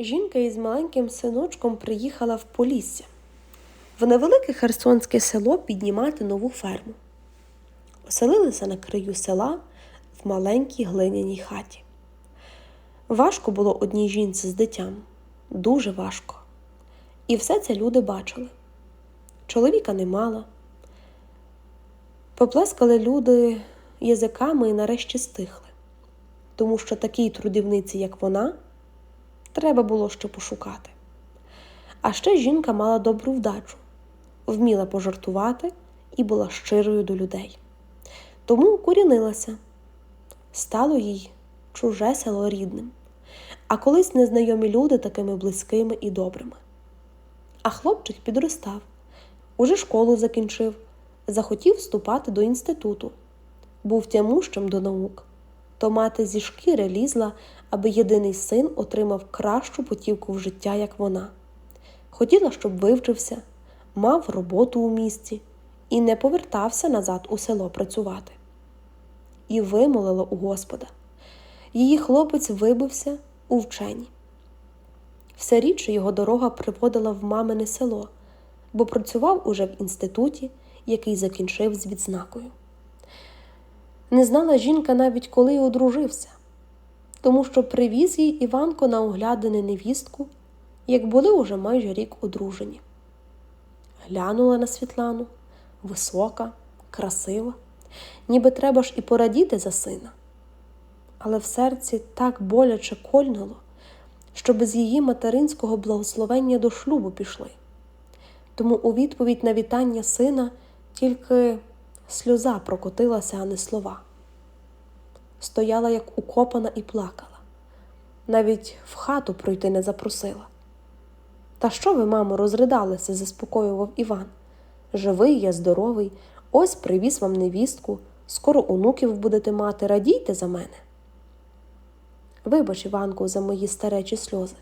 Жінка із маленьким синочком приїхала в Полісся в невелике херсонське село піднімати нову ферму. Оселилися на краю села в маленькій глиняній хаті. Важко було одній жінці з дитям, дуже важко. І все це люди бачили. Чоловіка не мала. Поплескали люди язиками і нарешті стихли, тому що такій трудівниці, як вона, треба було що пошукати. А ще жінка мала добру вдачу, вміла пожартувати і була щирою до людей. Тому укорінилася, стало їй чуже село рідним, а колись незнайомі люди такими близькими і добрими. А хлопчик підростав, уже школу закінчив, захотів вступати до інституту, був тямущим до наук, то мати зі шкіри лізла, аби єдиний син отримав кращу путівку в життя, як вона. Хотіла, щоб вивчився, мав роботу у місті і не повертався назад у село працювати. І вимолила у Господа. Її хлопець вибився у вчені. Все рідше його дорога приводила в мамине село, бо працював уже в інституті, який закінчив з відзнакою. Не знала жінка навіть, коли одружився, тому що привіз їй Іванко на оглядини невістку, як були уже майже рік одружені. Глянула на Світлану висока, красива, ніби треба ж і порадіти за сина. Але в серці так боляче кольнуло, що без її материнського благословення до шлюбу пішли. Тому у відповідь на вітання сина тільки сльоза прокотилася, а не слова. Стояла, як укопана, і плакала. Навіть в хату пройти не запросила. Та що ви, мамо, розридалися, заспокоював Іван. Живий, я здоровий, ось привіз вам невістку, скоро онуків будете мати, радійте за мене. Вибач, Іванку, за мої старечі сльози,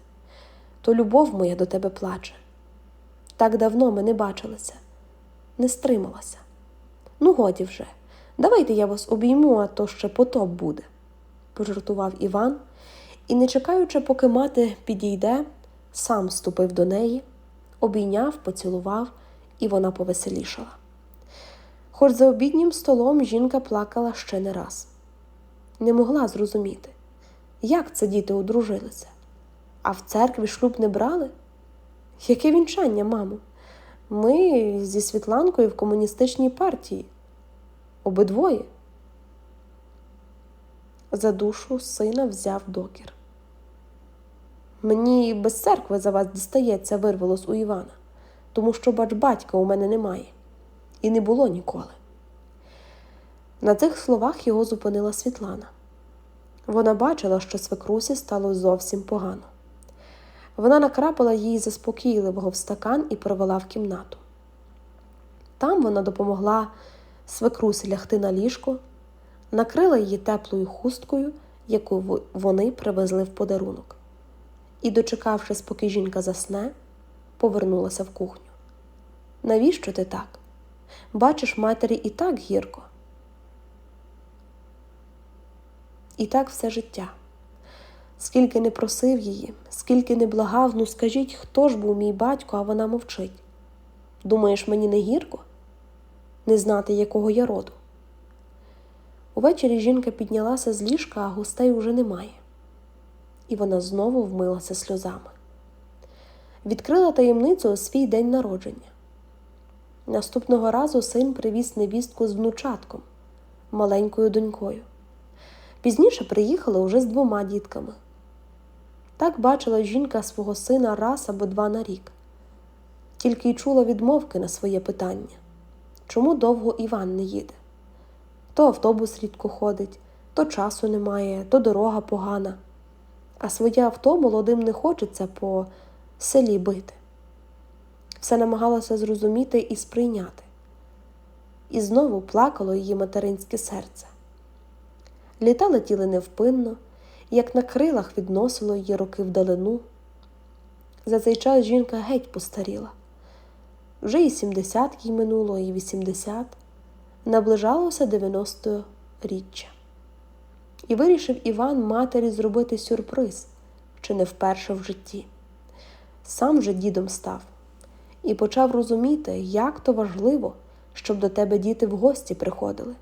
то любов моя до тебе плаче. Так давно ми не бачилися, не стрималася. Ну, годі вже, давайте я вас обійму, а то ще потоп буде, пожартував Іван і, не чекаючи, поки мати підійде, сам ступив до неї, обійняв, поцілував, і вона повеселішала. Хоч за обіднім столом жінка плакала ще не раз, не могла зрозуміти, як це діти одружилися, а в церкві шлюб не брали? Яке вінчання, мамо? Ми зі Світланкою в комуністичній партії. Обидвоє. За душу сина взяв докір. Мені без церкви за вас дістається, вирвалось у Івана, тому що, бач, батька у мене немає, і не було ніколи. На цих словах його зупинила Світлана. Вона бачила, що свекрусі стало зовсім погано. Вона накрапала їй заспокійливого в стакан і провела в кімнату. Там вона допомогла свекрусі лягти на ліжко, накрила її теплою хусткою, яку вони привезли в подарунок, і, дочекавшись, поки жінка засне, повернулася в кухню. Навіщо ти так? Бачиш, матері і так гірко. І так все життя. Скільки не просив її, скільки не благав, ну скажіть, хто ж був мій батько, а вона мовчить. Думаєш, мені не гірко? Не знати, якого я роду. Увечері жінка піднялася з ліжка, а гостей уже немає. І вона знову вмилася сльозами. Відкрила таємницю у свій день народження. Наступного разу син привіз невістку з внучатком, маленькою донькою. Пізніше приїхала уже з двома дітками. Так бачила жінка свого сина раз або два на рік, тільки й чула відмовки на своє питання чому довго Іван не їде? То автобус рідко ходить, то часу немає, то дорога погана, а своє авто молодим не хочеться по селі бити. Все намагалася зрозуміти і сприйняти. І знову плакало її материнське серце. Літа летіли невпинно, як на крилах відносило її роки вдалину. За цей час жінка геть постаріла. Вже і сімдесят їй минуло, і вісімдесят, наближалося дев'яносто річчя. І вирішив Іван матері зробити сюрприз чи не вперше в житті. Сам же дідом став і почав розуміти, як то важливо, щоб до тебе діти в гості приходили.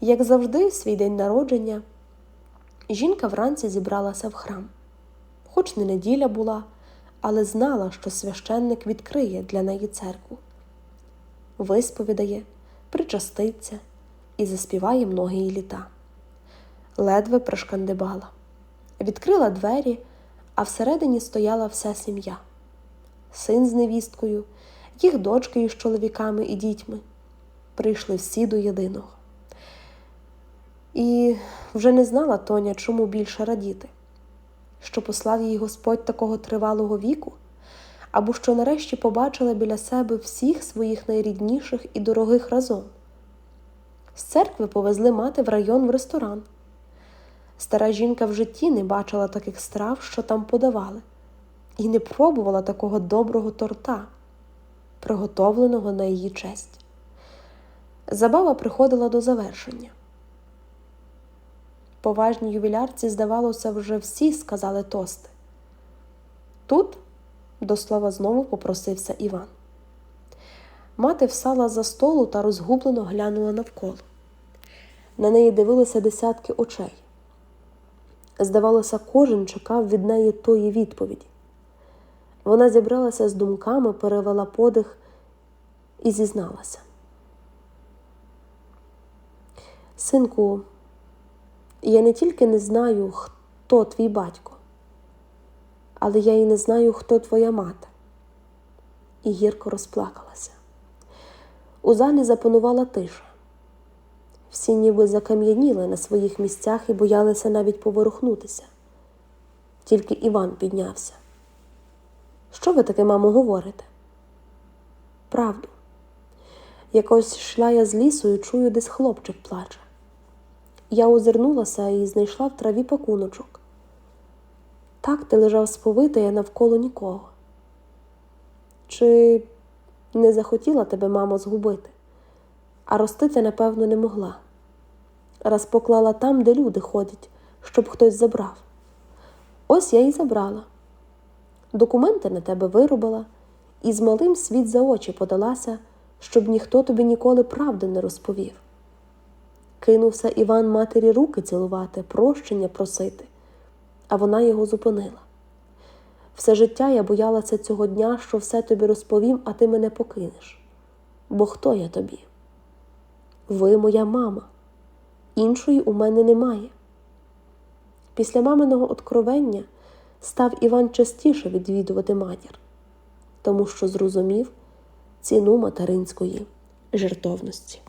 Як завжди, в свій день народження, жінка вранці зібралася в храм. Хоч не неділя була, але знала, що священник відкриє для неї церкву, висповідає, причаститься і заспіває многії літа. Ледве прошкандибала, відкрила двері, а всередині стояла вся сім'я син з невісткою, їх дочки із чоловіками і дітьми. Прийшли всі до єдиного. І вже не знала Тоня, чому більше радіти, що послав їй Господь такого тривалого віку, або що нарешті побачила біля себе всіх своїх найрідніших і дорогих разом. З церкви повезли мати в район в ресторан. Стара жінка в житті не бачила таких страв, що там подавали, і не пробувала такого доброго торта, приготовленого на її честь. Забава приходила до завершення. Поважній ювілярці, здавалося, вже всі сказали тости. Тут до слова знову попросився Іван. Мати всала за столу та розгублено глянула навколо. На неї дивилися десятки очей. Здавалося, кожен чекав від неї тої відповіді. Вона зібралася з думками, перевела подих і зізналася. Синку, я не тільки не знаю, хто твій батько, але я і не знаю, хто твоя мати. І гірко розплакалася. У залі запанувала тиша. Всі ніби закам'яніли на своїх місцях і боялися навіть поворухнутися. Тільки Іван піднявся. Що ви таке, мамо, говорите? Правду. Якось йшла я з лісу і чую, десь хлопчик плаче. Я озирнулася і знайшла в траві пакуночок. Так ти лежав сповитий, а навколо нікого. Чи не захотіла тебе, мамо, згубити, а ростити, напевно, не могла. Раз поклала там, де люди ходять, щоб хтось забрав. Ось я і забрала. Документи на тебе виробила, і з малим світ за очі подалася, щоб ніхто тобі ніколи правди не розповів. Кинувся Іван матері руки цілувати, прощення просити, а вона його зупинила. Все життя я боялася цього дня, що все тобі розповім, а ти мене покинеш. Бо хто я тобі? Ви моя мама, іншої у мене немає. Після маминого откровення став Іван частіше відвідувати матір, тому що зрозумів ціну материнської жертовності.